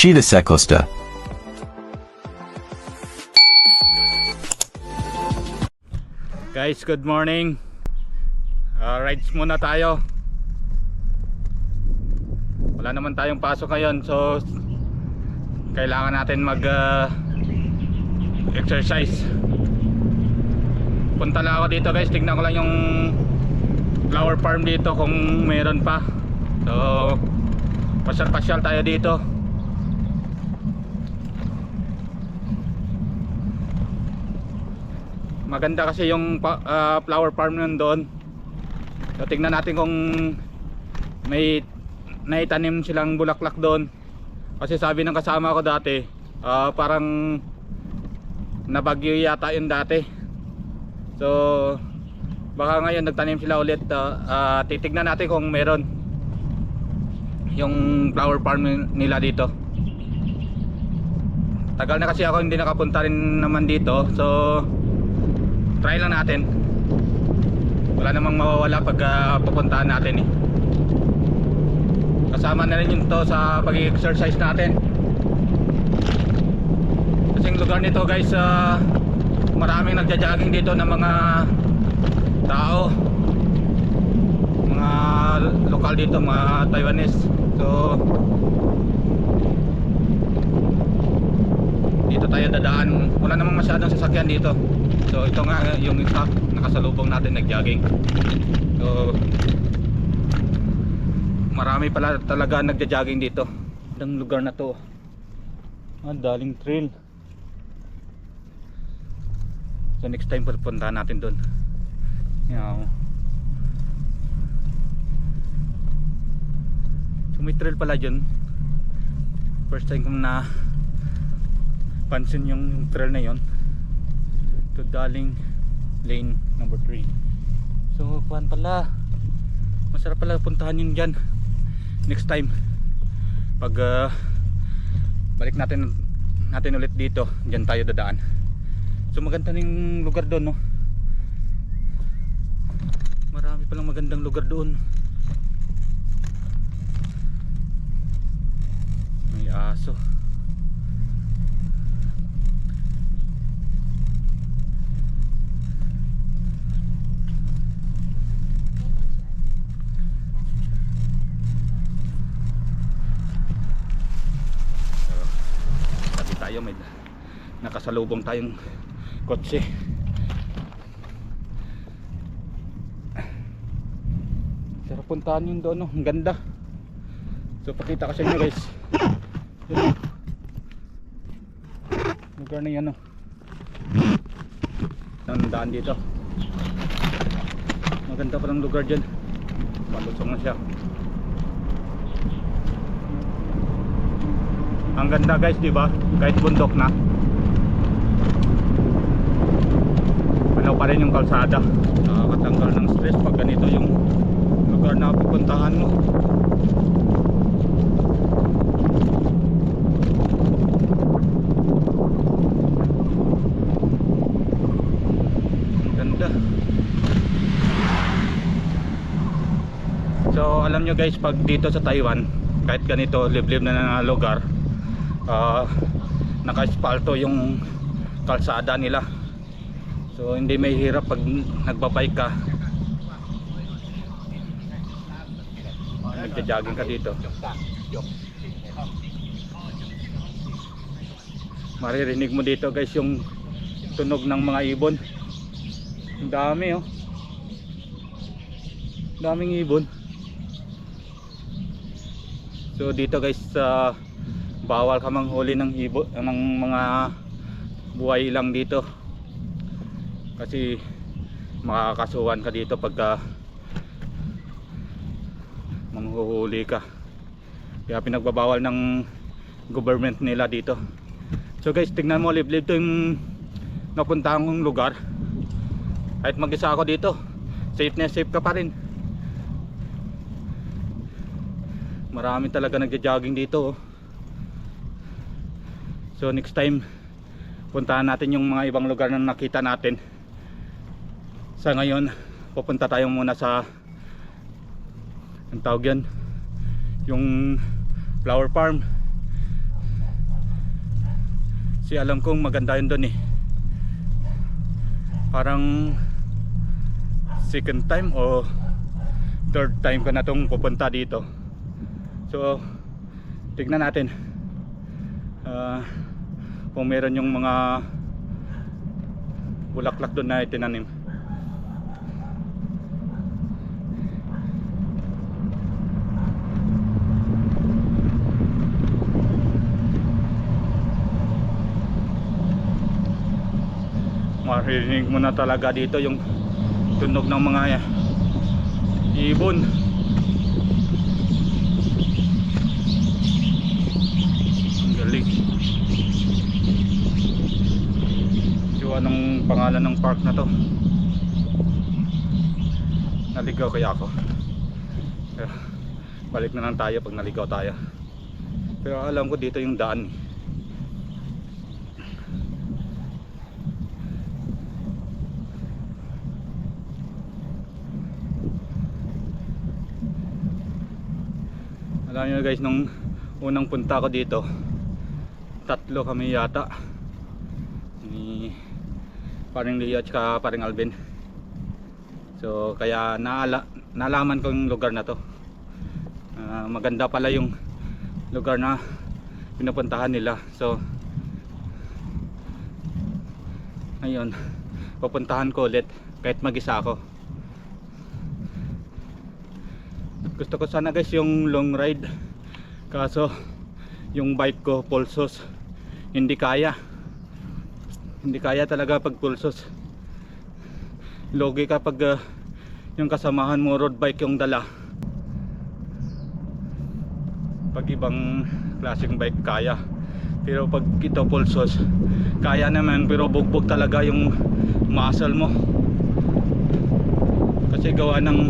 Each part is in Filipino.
Cheetah Secosta. Guys, good morning. Uh, rides muna tayo. Wala naman tayong pasok ngayon, so kailangan natin mag uh, exercise. Punta lang ako dito guys, tignan ko lang yung flower farm dito kung meron pa. So, pasyal-pasyal tayo dito. Maganda kasi yung ah, flower farm nun doon. So tingnan natin kung may naitanim silang bulaklak doon. Kasi sabi ng kasama ko dati ah, parang nabagyo yata yun dati. So baka ngayon nagtanim sila ulit ah, ah, titignan natin kung meron yung flower farm nila dito. Tagal na kasi ako hindi nakapunta rin naman dito. So try lang natin. Wala namang mawawala pag uh, pupuntahan natin eh. Kasama na rin yun to sa pag-exercise natin. Kasing lugar nito guys uh, maraming nagja-jogging dito ng mga tao. Mga lokal dito mga Taiwanese. So dito tayo dadaan. Wala namang masyadong sasakyan dito. So ito nga yung isa nakasalubong natin nag-jogging. So marami pala talaga nagja-jogging dito. Ang lugar na to. Ah, daling trail. So next time pupuntahan natin doon yeah. so may trail pala dyan first time kong na pansin yung trail na yon to Daling Lane number 3 so kuhan pala. Masarap pala puntahan yun dyan. Next time. Pag uh, balik natin natin ulit dito dyan tayo dadaan. So maganda yung lugar doon no? Marami palang magandang lugar doon. May aso So, tabi tayo may nakasalubong tayong kotse sarap puntahan yun doon no? ang ganda so pakita ko sa inyo guys yun lugar na yan no? ang daan dito maganda palang lugar dyan palusong na siya Ang ganda guys, di ba? Kahit bundok na. Pa rin yung kalsada. Nakakatanggal ng stress pag ganito yung lugar na pupuntahan mo. Ganda. So alam nyo guys, pag dito sa Taiwan, kahit ganito liblib na na lugar, uh, naka-espalto yung kalsada nila so hindi may hirap pag nagbabike ka. Nagja-jogging ka dito. Maririnig mo dito guys yung tunog ng mga ibon. Ang dami oh. Daming ibon. So dito guys sa bawal ka manghuli ng ibo ng mga buhay lang dito kasi makakasuhan ka dito pagka manghuhuli ka kaya pinagbabawal ng government nila dito so guys tingnan mo liblib to yung napuntahan kong lugar kahit mag isa ako dito safe na safe ka pa rin marami talaga nagja-jogging dito oh. So next time puntahan natin yung mga ibang lugar na nakita natin. Sa ngayon, pupunta tayo muna sa ang tawag yan, yung flower farm. Kasi alam kong maganda yun doon eh. Parang second time o third time ko na itong pupunta dito. So, tignan natin. Ah, kung meron yung mga bulaklak doon na itinanim. Maririnig mo na talaga dito yung tunog ng mga ibon. Ang galing. So anong pangalan ng park na to? Naligaw kaya ako. Pero, balik na lang tayo pag naligaw tayo. Pero alam ko dito yung daan. eh. Nyo guys, nung unang punta ko dito, tatlo kami yata. Ni paring Leo at saka paring Alvin. So kaya naala, nalaman ko yung lugar na to. Ah, maganda pala yung lugar na pinupuntahan nila. So ngayon, pupuntahan ko ulit kahit mag-isa ako. Gusto ko sana guys yung long ride. Kaso yung bike ko pulsos hindi kaya. Hindi kaya talaga pag pulsos logi kapag uh, yung kasamahan mo road bike yung dala. Pag ibang klaseng bike kaya. Pero pag ito pulsos kaya naman. Pero bugbog talaga yung muscle mo. Kasi gawa ng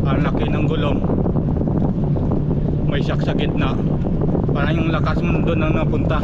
ang laki ng gulong. May shock sa gitna. Parang yung lakas mo doon ang napunta